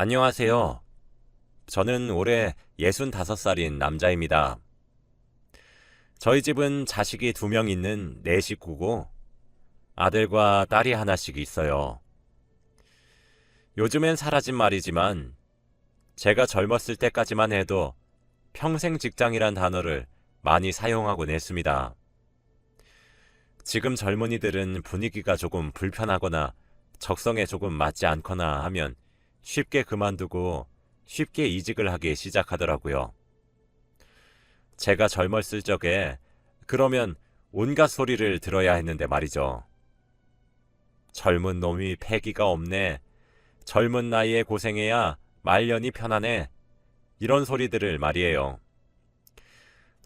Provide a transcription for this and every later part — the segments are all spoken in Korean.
안녕하세요. 저는 올해 65살인 남자입니다. 저희 집은 자식이 두 명 있는 네 식구고 아들과 딸이 하나씩 있어요. 요즘엔 사라진 말이지만 제가 젊었을 때까지만 해도 평생 직장이란 단어를 많이 사용하곤 했습니다. 지금 젊은이들은 분위기가 조금 불편하거나 적성에 조금 맞지 않거나 하면 쉽게 그만두고 쉽게 이직을 하기 시작하더라고요. 제가 젊었을 적에 그러면 온갖 소리를 들어야 했는데 말이죠. 젊은 놈이 패기가 없네. 젊은 나이에 고생해야 말년이 편하네. 이런 소리들을 말이에요.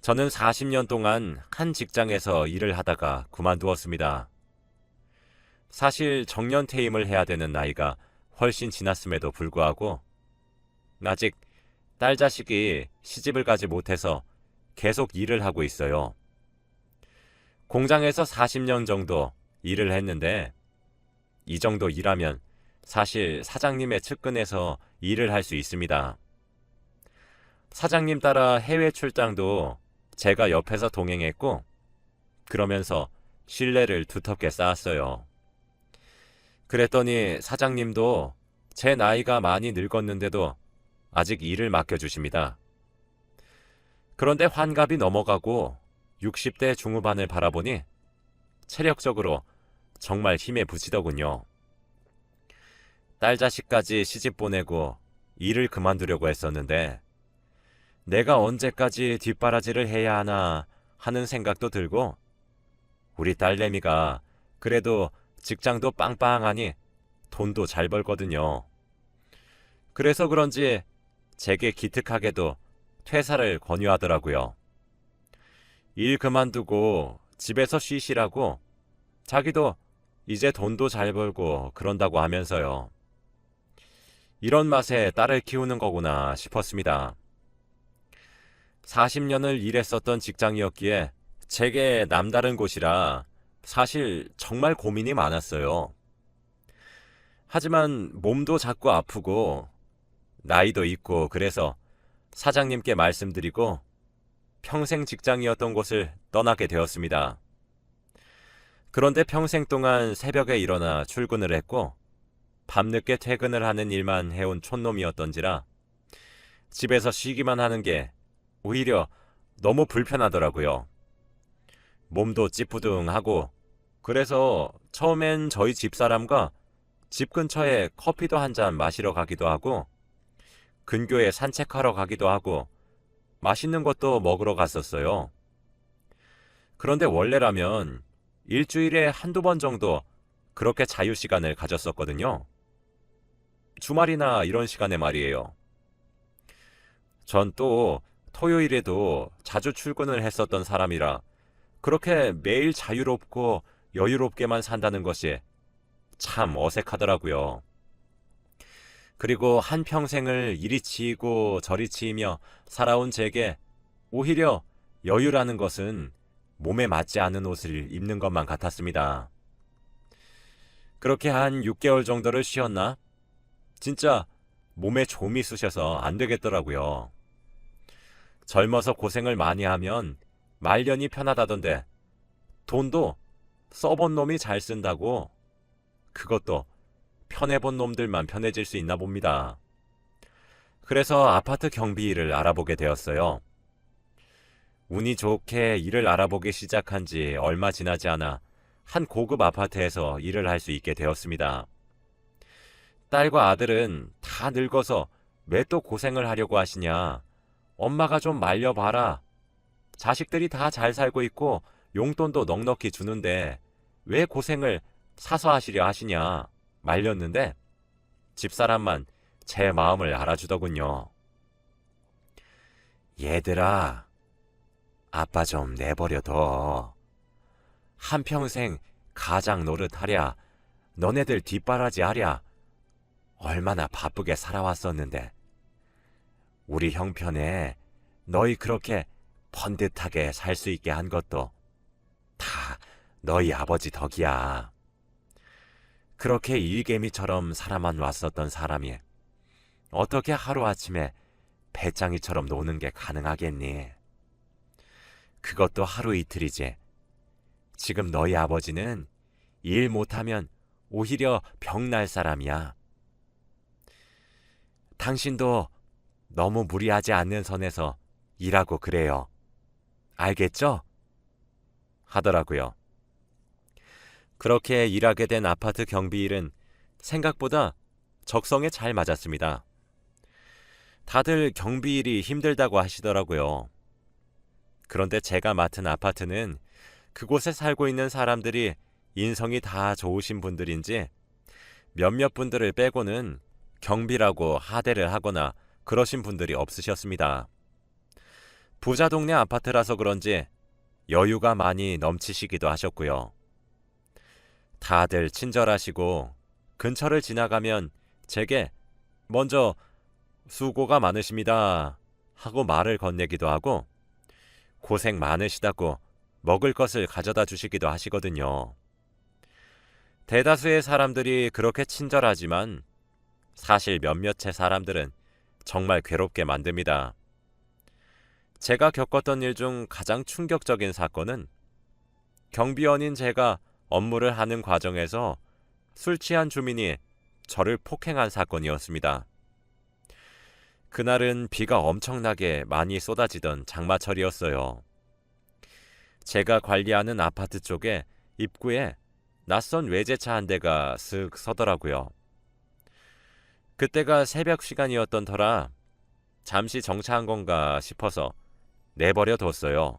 저는 40년 동안 한 직장에서 일을 하다가 그만두었습니다. 사실 정년 퇴임을 해야 되는 나이가 훨씬 지났음에도 불구하고 아직 딸 자식이 시집을 가지 못해서 계속 일을 하고 있어요. 공장에서 40년 정도 일을 했는데 이 정도 일하면 사실 사장님의 측근에서 일을 할 수 있습니다. 사장님 따라 해외 출장도 제가 옆에서 동행했고 그러면서 신뢰를 두텁게 쌓았어요. 그랬더니 사장님도 제 나이가 많이 늙었는데도 아직 일을 맡겨주십니다. 그런데 환갑이 넘어가고 60대 중후반을 바라보니 체력적으로 정말 힘에 부치더군요. 딸 자식까지 시집 보내고 일을 그만두려고 했었는데 내가 언제까지 뒷바라지를 해야 하나 하는 생각도 들고 우리 딸내미가 그래도 직장도 빵빵하니 돈도 잘 벌거든요. 그래서 그런지 제게 기특하게도 퇴사를 권유하더라고요. 일 그만두고 집에서 쉬시라고 자기도 이제 돈도 잘 벌고 그런다고 하면서요. 이런 맛에 딸을 키우는 거구나 싶었습니다. 40년을 일했었던 직장이었기에 제게 남다른 곳이라 사실 정말 고민이 많았어요. 하지만 몸도 자꾸 아프고 나이도 있고 그래서 사장님께 말씀드리고 평생 직장이었던 곳을 떠나게 되었습니다. 그런데 평생 동안 새벽에 일어나 출근을 했고 밤늦게 퇴근을 하는 일만 해온 촌놈이었던지라 집에서 쉬기만 하는 게 오히려 너무 불편하더라고요. 몸도 찌푸둥하고 그래서 처음엔 저희 집사람과 집 근처에 커피도 한 잔 마시러 가기도 하고 근교에 산책하러 가기도 하고 맛있는 것도 먹으러 갔었어요. 그런데 원래라면 일주일에 한두 번 정도 그렇게 자유 시간을 가졌었거든요. 주말이나 이런 시간에 말이에요. 전 또 토요일에도 자주 출근을 했었던 사람이라 그렇게 매일 자유롭고 여유롭게만 산다는 것이 참 어색하더라고요. 그리고 한평생을 이리 치이고 저리 치이며 살아온 제게 오히려 여유라는 것은 몸에 맞지 않은 옷을 입는 것만 같았습니다. 그렇게 한 6개월 정도를 쉬었나? 진짜 몸에 좀이 쑤셔서 안 되겠더라고요. 젊어서 고생을 많이 하면 말년이 편하다던데 돈도 써본 놈이 잘 쓴다고 그것도 편해본 놈들만 편해질 수 있나 봅니다. 그래서 아파트 경비 일을 알아보게 되었어요. 운이 좋게 일을 알아보기 시작한 지 얼마 지나지 않아 한 고급 아파트에서 일을 할 수 있게 되었습니다. 딸과 아들은 다 늙어서 왜 또 고생을 하려고 하시냐. 엄마가 좀 말려봐라. 자식들이 다 잘 살고 있고 용돈도 넉넉히 주는데 왜 고생을 사서 하시려 하시냐. 말렸는데 집사람만 제 마음을 알아주더군요. 얘들아, 아빠 좀 내버려둬. 한평생 가장 노릇하랴, 너네들 뒷바라지 하랴, 얼마나 바쁘게 살아왔었는데. 우리 형편에 너희 그렇게 번듯하게 살 수 있게 한 것도 다 너희 아버지 덕이야. 그렇게 일개미처럼 살아만 왔었던 사람이 어떻게 하루아침에 배짱이처럼 노는 게 가능하겠니? 그것도 하루 이틀이지. 지금 너희 아버지는 일 못하면 오히려 병날 사람이야. 당신도 너무 무리하지 않는 선에서 일하고 그래요. 알겠죠? 하더라고요. 그렇게 일하게 된 아파트 경비일은 생각보다 적성에 잘 맞았습니다. 다들 경비일이 힘들다고 하시더라고요. 그런데 제가 맡은 아파트는 그곳에 살고 있는 사람들이 인성이 다 좋으신 분들인지 몇몇 분들을 빼고는 경비라고 하대를 하거나 그러신 분들이 없으셨습니다. 부자 동네 아파트라서 그런지 여유가 많이 넘치시기도 하셨고요. 다들 친절하시고 근처를 지나가면 제게 먼저 수고가 많으십니다 하고 말을 건네기도 하고 고생 많으시다고 먹을 것을 가져다 주시기도 하시거든요. 대다수의 사람들이 그렇게 친절하지만 사실 몇몇의 사람들은 정말 괴롭게 만듭니다. 제가 겪었던 일 중 가장 충격적인 사건은 경비원인 제가 업무를 하는 과정에서 술 취한 주민이 저를 폭행한 사건이었습니다. 그날은 비가 엄청나게 많이 쏟아지던 장마철이었어요. 제가 관리하는 아파트 쪽에 입구에 낯선 외제차 한 대가 슥 서더라고요. 그때가 새벽 시간이었던 터라 잠시 정차한 건가 싶어서 내버려 뒀어요.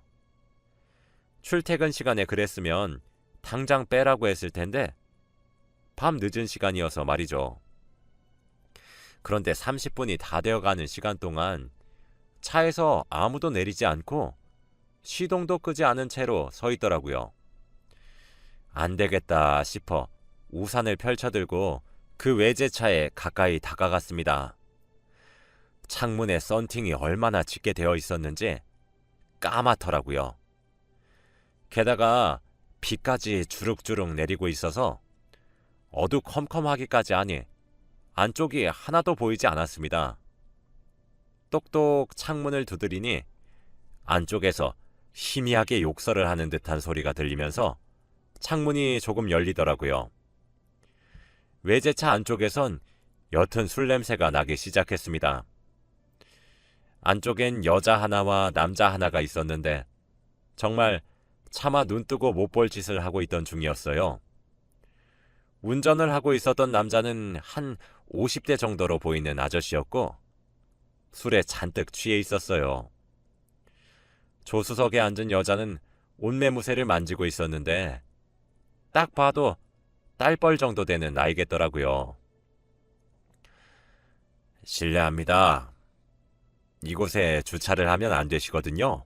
출퇴근 시간에 그랬으면 당장 빼라고 했을 텐데 밤 늦은 시간이어서 말이죠. 그런데 30분이 다 되어가는 시간 동안 차에서 아무도 내리지 않고 시동도 끄지 않은 채로 서 있더라고요. 안 되겠다 싶어 우산을 펼쳐들고 그 외제차에 가까이 다가갔습니다. 창문에 썬팅이 얼마나 짙게 되어 있었는지 까맣더라고요. 게다가 비까지 주룩주룩 내리고 있어서 어두컴컴하기까지 하니 안쪽이 하나도 보이지 않았습니다. 똑똑 창문을 두드리니 안쪽에서 희미하게 욕설을 하는 듯한 소리가 들리면서 창문이 조금 열리더라고요. 외제차 안쪽에선 옅은 술 냄새가 나기 시작했습니다. 안쪽엔 여자 하나와 남자 하나가 있었는데 정말 차마 눈 뜨고 못 볼 짓을 하고 있던 중이었어요. 운전을 하고 있었던 남자는 한 50대 정도로 보이는 아저씨였고 술에 잔뜩 취해 있었어요. 조수석에 앉은 여자는 옷매무새를 만지고 있었는데 딱 봐도 딸뻘 정도 되는 나이겠더라고요. 실례합니다. 이곳에 주차를 하면 안 되시거든요.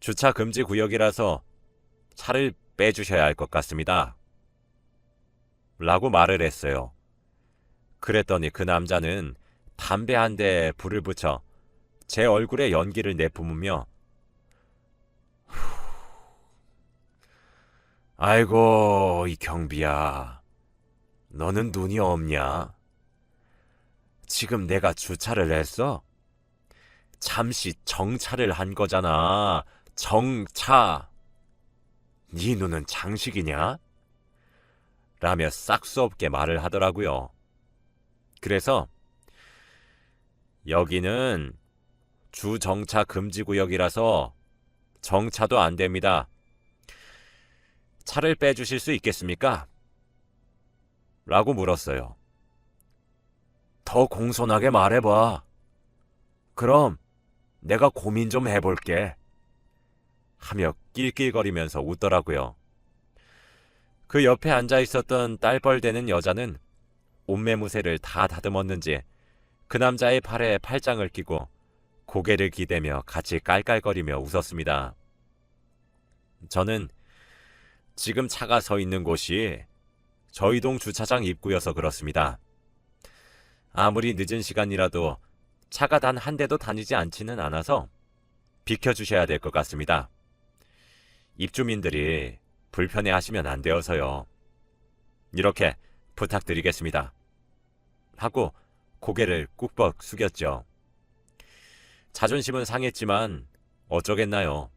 주차 금지 구역이라서 차를 빼주셔야 할 것 같습니다. 라고 말을 했어요. 그랬더니 그 남자는 담배 한대 불을 붙여 제 얼굴에 연기를 내뿜으며 아이고 이 경비야 너는 눈이 없냐? 지금 내가 주차를 했어? 잠시 정차를 한 거잖아. 정차. 네 눈은 장식이냐? 라며 싹수 없게 말을 하더라고요. 그래서 여기는 주정차 금지 구역이라서 정차도 안 됩니다. 차를 빼주실 수 있겠습니까? 라고 물었어요. 더 공손하게 말해봐. 그럼 내가 고민 좀 해볼게. 하며 낄낄거리면서 웃더라고요. 그 옆에 앉아 있었던 딸뻘되는 여자는 옷매무새를 다 다듬었는지 그 남자의 팔에 팔짱을 끼고 고개를 기대며 같이 깔깔거리며 웃었습니다. 저는 지금 차가 서 있는 곳이 저희 동 주차장 입구여서 그렇습니다. 아무리 늦은 시간이라도 차가 단 한 대도 다니지 않지는 않아서 비켜주셔야 될 것 같습니다. 입주민들이 불편해 하시면 안 되어서요. 이렇게 부탁드리겠습니다. 하고 고개를 꾹벅 숙였죠. 자존심은 상했지만 어쩌겠나요.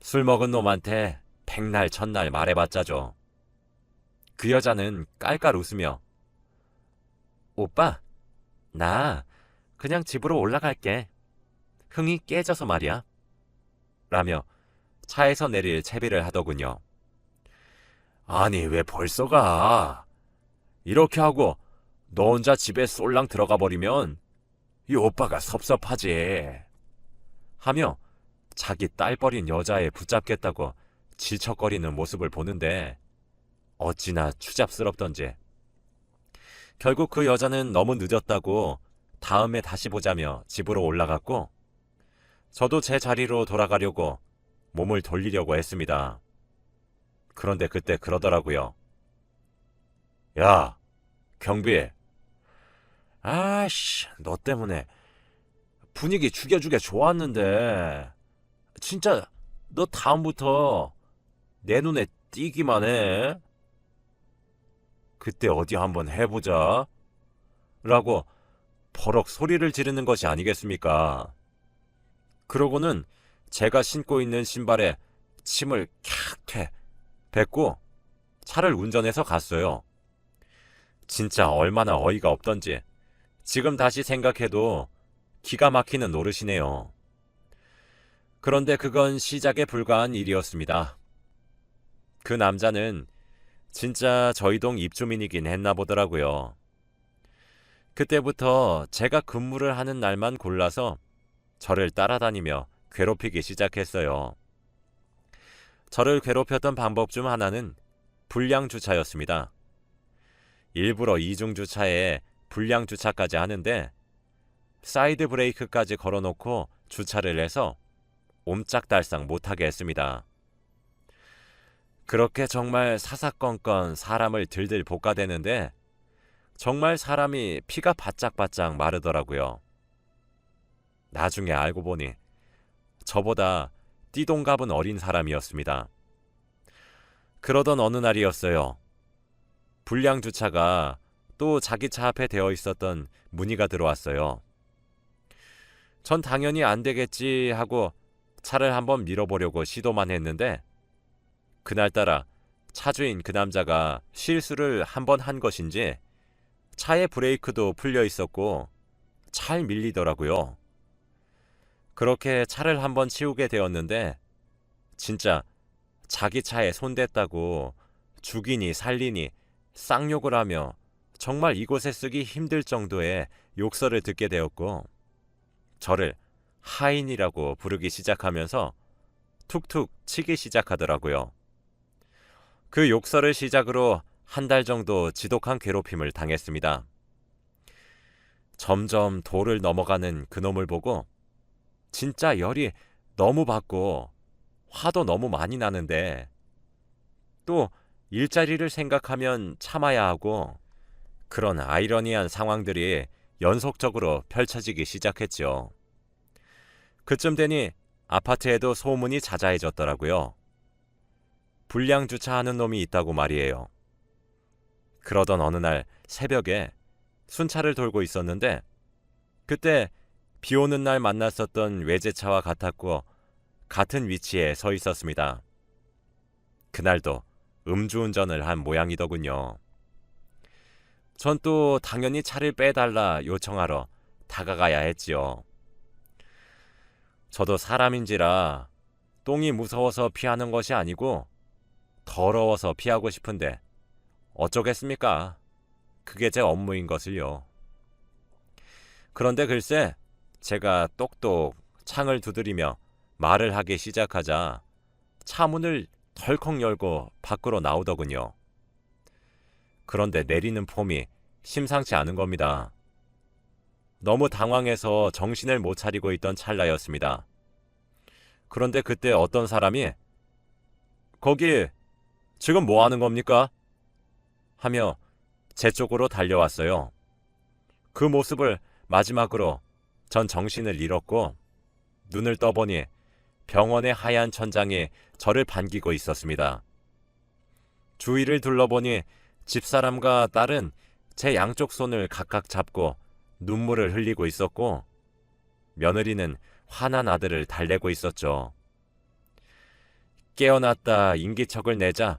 술 먹은 놈한테 백날 첫날 말해봤자죠. 그 여자는 깔깔 웃으며 오빠, 나 그냥 집으로 올라갈게. 흥이 깨져서 말이야. 라며 차에서 내릴 채비를 하더군요. 아니, 왜 벌써 가? 이렇게 하고 너 혼자 집에 쏠랑 들어가 버리면 이 오빠가 섭섭하지. 하며 자기 딸 버린 여자애 붙잡겠다고 질척거리는 모습을 보는데 어찌나 추잡스럽던지. 결국 그 여자는 너무 늦었다고 다음에 다시 보자며 집으로 올라갔고 저도 제 자리로 돌아가려고 몸을 돌리려고 했습니다. 그런데 그때 그러더라고요. 야, 경비. 아씨, 너 때문에 분위기 죽여주게 좋았는데 진짜 너 다음부터 내 눈에 띄기만 해. 그때 어디 한번 해보자. 라고 버럭 소리를 지르는 것이 아니겠습니까? 그러고는 제가 신고 있는 신발에 침을 캬퇴 뱉고 차를 운전해서 갔어요. 진짜 얼마나 어이가 없던지 지금 다시 생각해도 기가 막히는 노릇이네요. 그런데 그건 시작에 불과한 일이었습니다. 그 남자는 진짜 저희 동 입주민이긴 했나 보더라고요. 그때부터 제가 근무를 하는 날만 골라서 저를 따라다니며 괴롭히기 시작했어요. 저를 괴롭혔던 방법 중 하나는 불량 주차였습니다. 일부러 이중 주차에 불량 주차까지 하는데 사이드 브레이크까지 걸어놓고 주차를 해서 옴짝달싹 못하게 했습니다. 그렇게 정말 사사건건 사람을 들들 볶아대는데 정말 사람이 피가 바짝바짝 마르더라고요. 나중에 알고 보니 저보다 띠동갑은 어린 사람이었습니다. 그러던 어느 날이었어요. 불량 주차가 또 자기 차 앞에 되어 있었던 문의가 들어왔어요. 전 당연히 안 되겠지 하고 차를 한번 밀어보려고 시도만 했는데 그날따라 차주인 그 남자가 실수를 한번한 것인지 차의 브레이크도 풀려 있었고 잘 밀리더라고요. 그렇게 차를 한번 치우게 되었는데 진짜 자기 차에 손댔다고 죽이니 살리니 쌍욕을 하며 정말 이곳에 쓰기 힘들 정도의 욕설을 듣게 되었고 저를 하인이라고 부르기 시작하면서 툭툭 치기 시작하더라고요. 그 욕설을 시작으로 한 달 정도 지독한 괴롭힘을 당했습니다. 점점 도를 넘어가는 그놈을 보고 진짜 열이 너무 받고 화도 너무 많이 나는데 또 일자리를 생각하면 참아야 하고 그런 아이러니한 상황들이 연속적으로 펼쳐지기 시작했죠. 그쯤 되니 아파트에도 소문이 자자해졌더라고요. 불량 주차하는 놈이 있다고 말이에요. 그러던 어느 날 새벽에 순찰을 돌고 있었는데 그때 비 오는 날 만났었던 외제차와 같았고 같은 위치에 서 있었습니다. 그날도 음주운전을 한 모양이더군요. 전 또 당연히 차를 빼달라 요청하러 다가가야 했지요. 저도 사람인지라 똥이 무서워서 피하는 것이 아니고 더러워서 피하고 싶은데 어쩌겠습니까? 그게 제 업무인 것을요. 그런데 글쎄 제가 똑똑 창을 두드리며 말을 하기 시작하자 차문을 덜컥 열고 밖으로 나오더군요. 그런데 내리는 폼이 심상치 않은 겁니다. 너무 당황해서 정신을 못 차리고 있던 찰나였습니다. 그런데 그때 어떤 사람이 거기 지금 뭐 하는 겁니까? 하며 제 쪽으로 달려왔어요. 그 모습을 마지막으로 전 정신을 잃었고 눈을 떠보니 병원의 하얀 천장이 저를 반기고 있었습니다. 주위를 둘러보니 집사람과 딸은 제 양쪽 손을 각각 잡고 눈물을 흘리고 있었고 며느리는 화난 아들을 달래고 있었죠. 깨어났다 인기척을 내자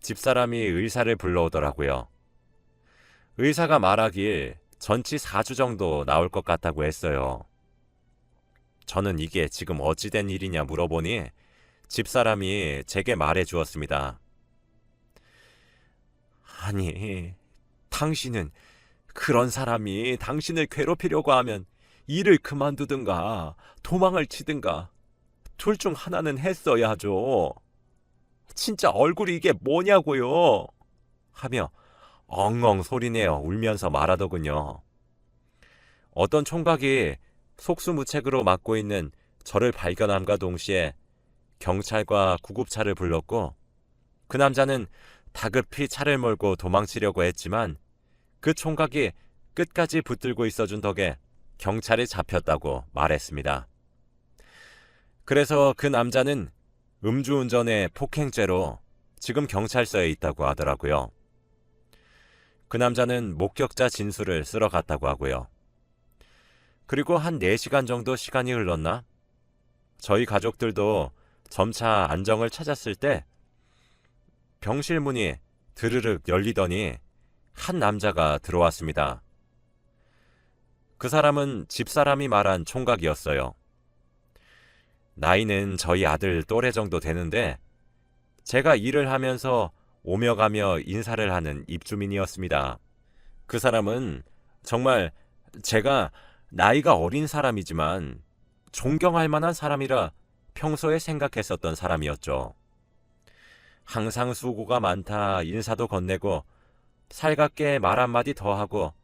집사람이 의사를 불러오더라고요. 의사가 말하길 전치 4주 정도 나올 것 같다고 했어요. 저는 이게 지금 어찌된 일이냐 물어보니 집사람이 제게 말해 주었습니다. 아니, 당신은 그런 사람이 당신을 괴롭히려고 하면 일을 그만두든가 도망을 치든가 둘 중 하나는 했어야죠. 진짜 얼굴이 이게 뭐냐고요. 하며 엉엉 소리내어 울면서 말하더군요. 어떤 총각이 속수무책으로 맡고 있는 저를 발견함과 동시에 경찰과 구급차를 불렀고 그 남자는 다급히 차를 몰고 도망치려고 했지만 그 총각이 끝까지 붙들고 있어준 덕에 경찰에 잡혔다고 말했습니다. 그래서 그 남자는 음주운전의 폭행죄로 지금 경찰서에 있다고 하더라고요. 그 남자는 목격자 진술을 쓰러 갔다고 하고요. 그리고 한 4시간 정도 시간이 흘렀나? 저희 가족들도 점차 안정을 찾았을 때 병실 문이 드르륵 열리더니 한 남자가 들어왔습니다. 그 사람은 집사람이 말한 총각이었어요. 나이는 저희 아들 또래 정도 되는데 제가 일을 하면서 오며 가며 인사를 하는 입주민이었습니다. 그 사람은 정말 제가 나이가 어린 사람이지만 존경할 만한 사람이라 평소에 생각했었던 사람이었죠. 항상 수고가 많다 인사도 건네고 살갑게 말 한마디 더 하고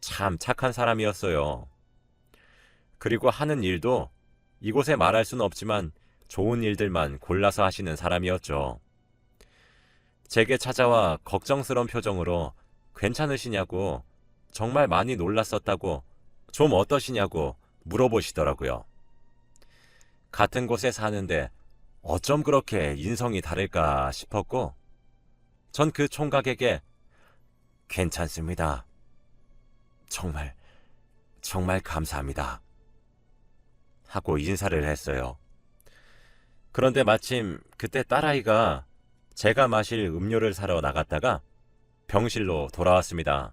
참 착한 사람이었어요. 그리고 하는 일도 이곳에 말할 수는 없지만 좋은 일들만 골라서 하시는 사람이었죠. 제게 찾아와 걱정스러운 표정으로 괜찮으시냐고 정말 많이 놀랐었다고 좀 어떠시냐고 물어보시더라고요. 같은 곳에 사는데 어쩜 그렇게 인성이 다를까 싶었고 전 그 총각에게 괜찮습니다. 정말 정말 감사합니다. 하고 인사를 했어요. 그런데 마침 그때 딸아이가 제가 마실 음료를 사러 나갔다가 병실로 돌아왔습니다.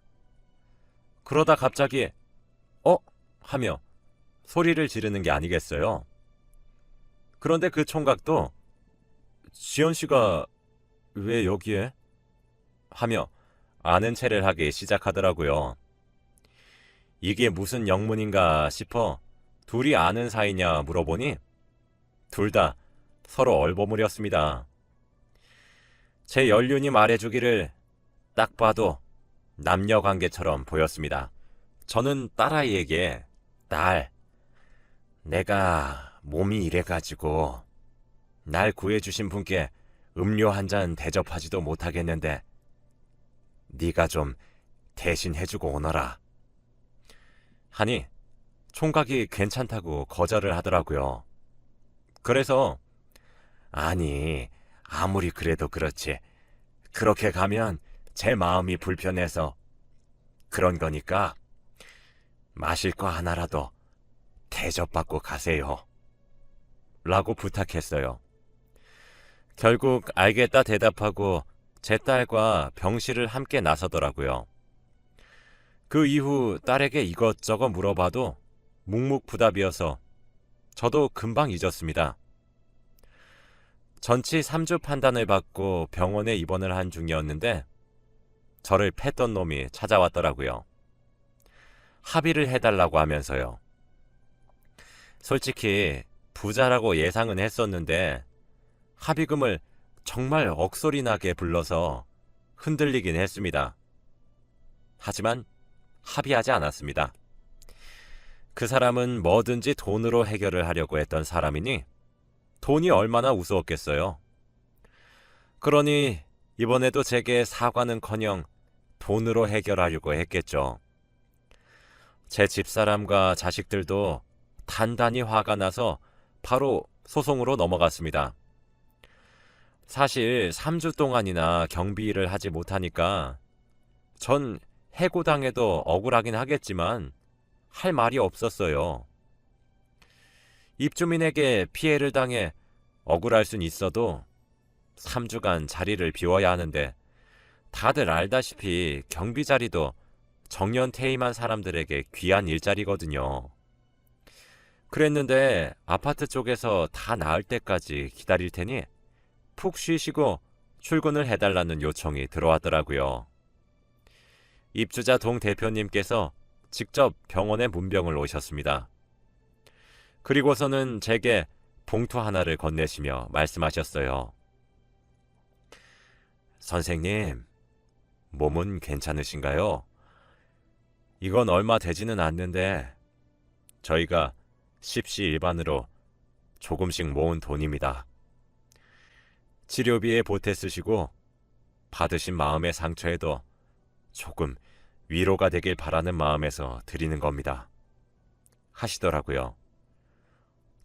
그러다 갑자기 어? 하며 소리를 지르는 게 아니겠어요. 그런데 그 총각도 지연 씨가 왜 여기에? 하며 아는 체를 하기 시작하더라고요. 이게 무슨 영문인가 싶어 둘이 아는 사이냐 물어보니 둘 다 서로 얼버무렸습니다. 제 연륜이 말해주기를 딱 봐도 남녀 관계처럼 보였습니다. 저는 딸아이에게 딸, 내가 몸이 이래가지고 날 구해주신 분께 음료 한 잔 대접하지도 못하겠는데 네가 좀 대신 해주고 오너라. 하니 총각이 괜찮다고 거절을 하더라고요. 그래서 아니 아무리 그래도 그렇지 그렇게 가면 제 마음이 불편해서 그런 거니까 마실 거 하나라도 대접받고 가세요. 라고 부탁했어요. 결국 알겠다 대답하고 제 딸과 병실을 함께 나서더라고요. 그 이후 딸에게 이것저것 물어봐도 묵묵부답이어서 저도 금방 잊었습니다. 전치 3주 판단을 받고 병원에 입원을 한 중이었는데 저를 팼던 놈이 찾아왔더라고요. 합의를 해달라고 하면서요. 솔직히 부자라고 예상은 했었는데 합의금을 정말 억소리 나게 불러서 흔들리긴 했습니다. 하지만 합의하지 않았습니다. 그 사람은 뭐든지 돈으로 해결을 하려고 했던 사람이니 돈이 얼마나 우스웠겠어요. 그러니 이번에도 제게 사과는커녕 돈으로 해결하려고 했겠죠. 제 집사람과 자식들도 단단히 화가 나서 바로 소송으로 넘어갔습니다. 사실 3주 동안이나 경비 일을 하지 못하니까 전 해고당해도 억울하긴 하겠지만 할 말이 없었어요. 입주민에게 피해를 당해 억울할 순 있어도 3주간 자리를 비워야 하는데 다들 알다시피 경비 자리도 정년 퇴임한 사람들에게 귀한 일자리거든요. 그랬는데 아파트 쪽에서 다 나을 때까지 기다릴 테니 푹 쉬시고 출근을 해달라는 요청이 들어왔더라고요. 입주자 동 대표님께서 직접 병원에 문병을 오셨습니다. 그리고서는 제게 봉투 하나를 건네시며 말씀하셨어요. 선생님, 몸은 괜찮으신가요? 이건 얼마 되지는 않는데 저희가 십시 일반으로 조금씩 모은 돈입니다. 치료비에 보태 쓰시고 받으신 마음의 상처에도 조금 위로가 되길 바라는 마음에서 드리는 겁니다. 하시더라고요.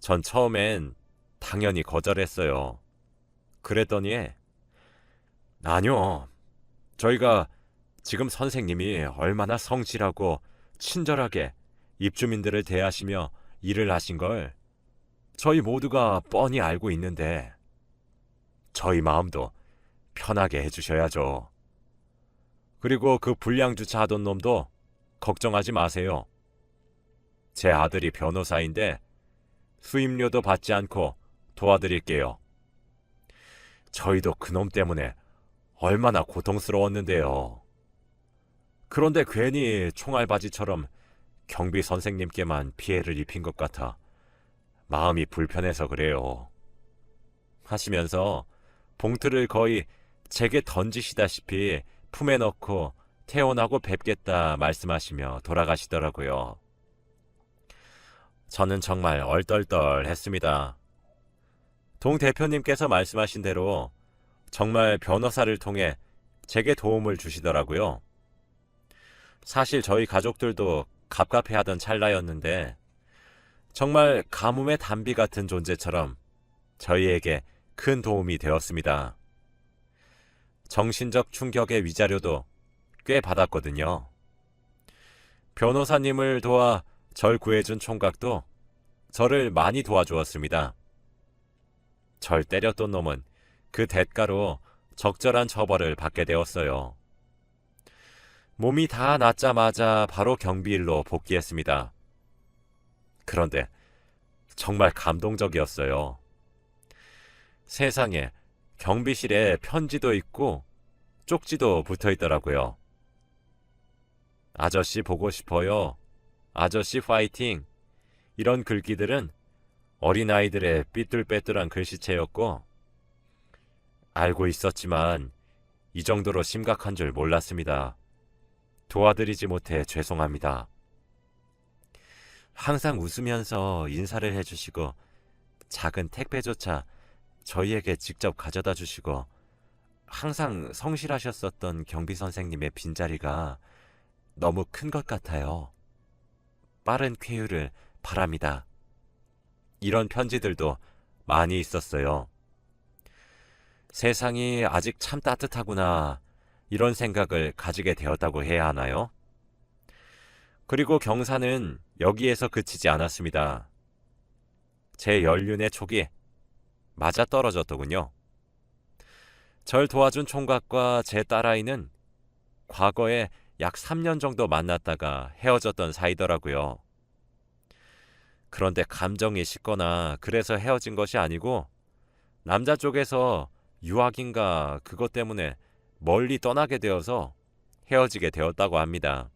전 처음엔 당연히 거절했어요. 그랬더니 아니요. 저희가 지금 선생님이 얼마나 성실하고 친절하게 입주민들을 대하시며 일을 하신 걸 저희 모두가 뻔히 알고 있는데 저희 마음도 편하게 해주셔야죠. 그리고 그 불량 주차하던 놈도 걱정하지 마세요. 제 아들이 변호사인데 수임료도 받지 않고 도와드릴게요. 저희도 그놈 때문에 얼마나 고통스러웠는데요. 그런데 괜히 총알바지처럼 경비 선생님께만 피해를 입힌 것 같아 마음이 불편해서 그래요. 하시면서 봉투를 거의 제게 던지시다시피 품에 넣고 태어나고 뵙겠다 말씀하시며 돌아가시더라고요. 저는 정말 얼떨떨 했습니다. 동 대표님께서 말씀하신 대로 정말 변호사를 통해 제게 도움을 주시더라고요. 사실 저희 가족들도 갑갑해하던 찰나였는데 정말 가뭄의 단비 같은 존재처럼 저희에게 큰 도움이 되었습니다. 정신적 충격의 위자료도 꽤 받았거든요. 변호사님을 도와 절 구해준 총각도 저를 많이 도와주었습니다. 절 때렸던 놈은 그 대가로 적절한 처벌을 받게 되었어요. 몸이 다 낫자마자 바로 경비일로 복귀했습니다. 그런데 정말 감동적이었어요. 세상에 경비실에 편지도 있고 쪽지도 붙어 있더라고요. 아저씨 보고 싶어요. 아저씨 파이팅. 이런 글귀들은 어린아이들의 삐뚤빼뚤한 글씨체였고, 알고 있었지만 이 정도로 심각한 줄 몰랐습니다. 도와드리지 못해 죄송합니다. 항상 웃으면서 인사를 해주시고, 작은 택배조차 저희에게 직접 가져다 주시고, 항상 성실하셨었던 경비 선생님의 빈자리가 너무 큰 것 같아요. 빠른 쾌유를 바랍니다. 이런 편지들도 많이 있었어요. 세상이 아직 참 따뜻하구나. 이런 생각을 가지게 되었다고 해야 하나요? 그리고 경사는 여기에서 그치지 않았습니다. 제 연륜의 촉이 맞아 떨어졌더군요. 절 도와준 총각과 제 딸아이는 과거에 약 3년 정도 만났다가 헤어졌던 사이더라고요. 그런데 감정이 식거나 그래서 헤어진 것이 아니고 남자 쪽에서 유학인가 그것 때문에 멀리 떠나게 되어서 헤어지게 되었다고 합니다.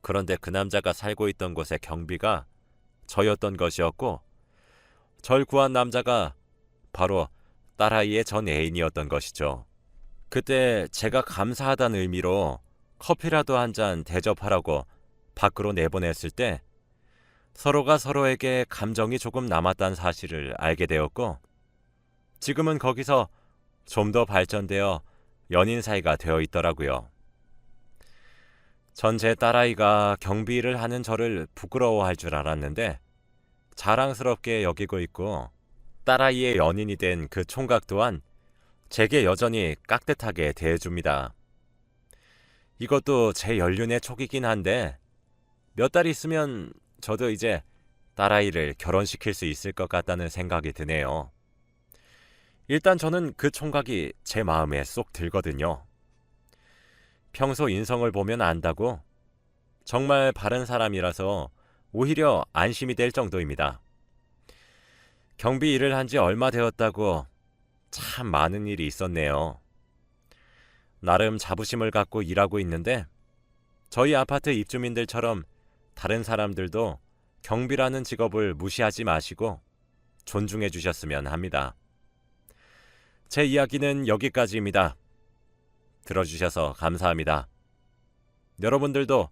그런데 그 남자가 살고 있던 곳의 경비가 저였던 것이었고 절 구한 남자가 바로 딸아이의 전 애인이었던 것이죠. 그때 제가 감사하다는 의미로 커피라도 한 잔 대접하라고 밖으로 내보냈을 때 서로가 서로에게 감정이 조금 남았다는 사실을 알게 되었고 지금은 거기서 좀 더 발전되어 연인 사이가 되어 있더라고요. 전 제 딸아이가 경비를 하는 저를 부끄러워할 줄 알았는데 자랑스럽게 여기고 있고 딸아이의 연인이 된 그 총각 또한 제게 여전히 깍듯하게 대해줍니다. 이것도 제 연륜의 촉이긴 한데 몇 달 있으면 저도 이제 딸아이를 결혼시킬 수 있을 것 같다는 생각이 드네요. 일단 저는 그 총각이 제 마음에 쏙 들거든요. 평소 인성을 보면 안다고 정말 바른 사람이라서 오히려 안심이 될 정도입니다. 경비 일을 한 지 얼마 되었다고 참 많은 일이 있었네요. 나름 자부심을 갖고 일하고 있는데 저희 아파트 입주민들처럼 다른 사람들도 경비라는 직업을 무시하지 마시고 존중해 주셨으면 합니다. 제 이야기는 여기까지입니다. 들어주셔서 감사합니다. 여러분들도